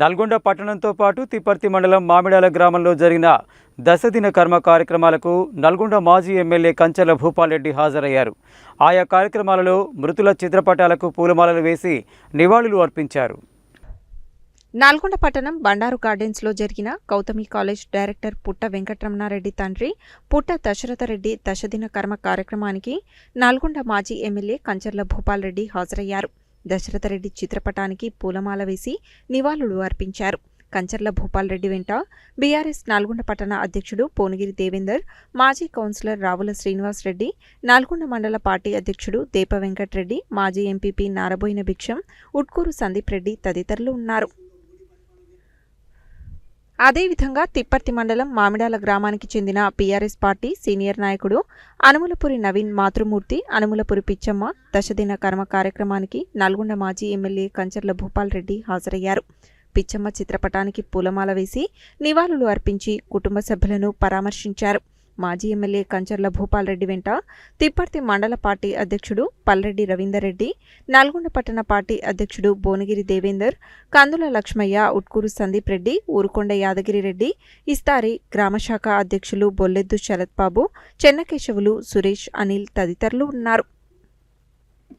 నల్గొండ పట్టణంతో పాటు తిప్పర్తి మండలం మామిడాల గ్రామంలో జరిగిన దశదిన కర్మ కార్యక్రమాలకు నల్గొండ మాజీ ఎమ్మెల్యే కంచెల భూపాల్రెడ్డి హాజరయ్యారు. ఆయా కార్యక్రమాలలో మృతుల చిత్రపటాలకు పూలమాలలు వేసి నివాళులు అర్పించారు. నల్గొండ పట్టణం బండారు గార్డెన్స్లో జరిగిన గౌతమి కాలేజ్ డైరెక్టర్ పుట్ట వెంకటరమణారెడ్డి తండ్రి పుట్ట దశరథరెడ్డి దశదిన కర్మ కార్యక్రమానికి నల్గొండ మాజీ ఎమ్మెల్యే కంచర్ల భూపాల్ రెడ్డి హాజరయ్యారు. దశరథరెడ్డి చిత్రపటానికి పూలమాల వేసి నివాళులు అర్పించారు. కంచర్ల భూపాల్రెడ్డి వెంట బీఆర్ఎస్ నల్గొండ పట్టణ అధ్యక్షుడు పోనగిరి దేవేందర్ మాజీ కౌన్సిలర్ రావుల శ్రీనివాస్ రెడ్డి నల్గొండ మండల పార్టీ అధ్యక్షుడు దేప వెంకట్రెడ్డి మాజీ ఎంపీపీ నారబోయిన భిక్షం ఉట్కూరు సందీప్ రెడ్డి తదితరులు ఉన్నారు. అదేవిధంగా తిప్పర్తి మండలం మామిడాల గ్రామానికి చెందిన పీఆర్ఎస్ పార్టీ సీనియర్ నాయకుడు అనుములపురి నవీన్ మాతృమూర్తి అనుములపురి పిచ్చమ్మ దశదిన కర్మ కార్యక్రమానికి నల్గొండ మాజీ ఎమ్మెల్యే కంచర్ల భూపాల్ రెడ్డి హాజరయ్యారు. పిచ్చమ్మ చిత్రపటానికి పూలమాల వేసి నివాళులు అర్పించి కుటుంబ సభ్యులను పరామర్శించారు. మాజీ ఎమ్మెల్యే కంచర్ల భూపాల్రెడ్డి వెంట తిప్పర్తి మండల పార్టీ అధ్యక్షుడు పల్లెడ్డి రవీందర్ రెడ్డి నల్గొండ పట్టణ పార్టీ అధ్యక్షుడు భువనగిరి దేవేందర్ కందుల లక్ష్మయ్య ఉట్కూరు సందీప్ రెడ్డి ఊరుకొండ యాదగిరి రెడ్డి ఇస్తారి గ్రామశాఖ అధ్యక్షులు బొల్లెద్దు శరత్బాబు చెన్నకేశవులు సురేష్ అనిల్ తదితరులు ఉన్నారు.